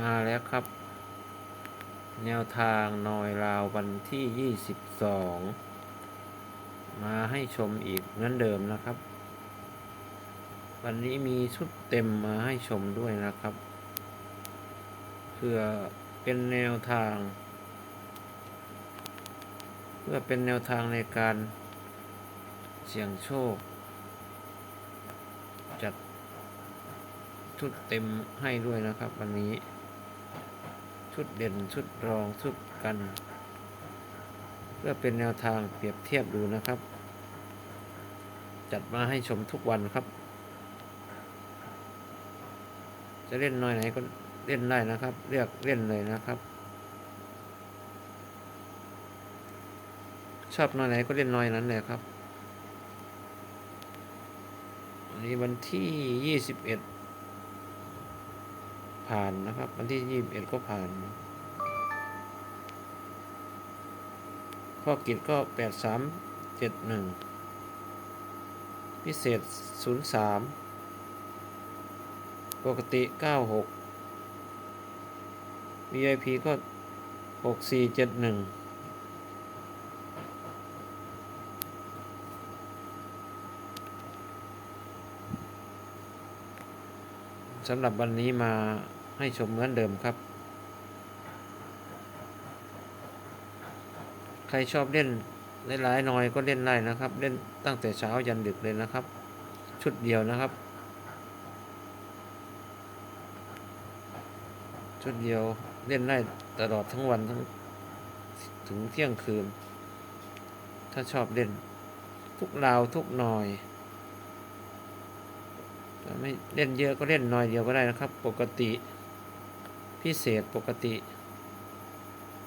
มาแล้วครับ แนวทางนอยราววันที่ 22 มาให้ชมอีกเหมือนเดิมนะครับ วันนี้มีชุดเต็มมาให้ชมด้วยนะครับเพื่อเป็นแนวทาง เพื่อเป็นแนวทางในการเสี่ยงโชค จัดชุดเต็มให้ด้วยนะครับวันนี้ ชุดเด่นชุดรองชุดกัน เพื่อเป็นแนวทางเปรียบเทียบดูนะครับ จัดมาให้ชมทุกวันครับ จะเล่นน้อยไหนก็เล่นได้นะครับ เลือกเล่นเลยนะครับ ชอบน้อยไหนก็เล่นน้อยนั้นเลยครับวันนี้วันที่ยี่สิบเอ็ด ผ่านนะครับ วันที่ยี่สิบเอ็ดก็ผ่าน ข้อกิจก็แปดสามเจ็ดหนึ่งพิเศษศูนย์สามปกติเก้าหก VIP ก็หกสี่เจ็ดหนึ่งสำหรับวันนี้มา ให้ชมเหมือนเดิมครับ ใครชอบเล่นหลายๆหน่อยก็เล่นได้นะครับ เล่นตั้งแต่เช้ายันดึกเลยนะครับ ชุดเดียวนะครับ ชุดเดียวเล่นได้ตลอดทั้งวันทั้งถึงเที่ยงคืน ถ้าชอบเล่น ทุกราวทุกหน่อยไม่เล่นเยอะก็เล่นน้อยเดียวก็ได้นะครับ ปกติ พิเศษปกติ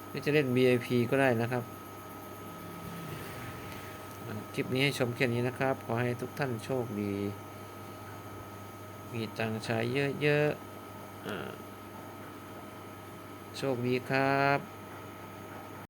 ไม่จะเล่น VIP ก็ได้นะครับ คลิปนี้ให้ชมแค่นี้นะครับ ขอให้ทุกท่านโชคดี มีตังใช้เยอะๆอโชคดีครับ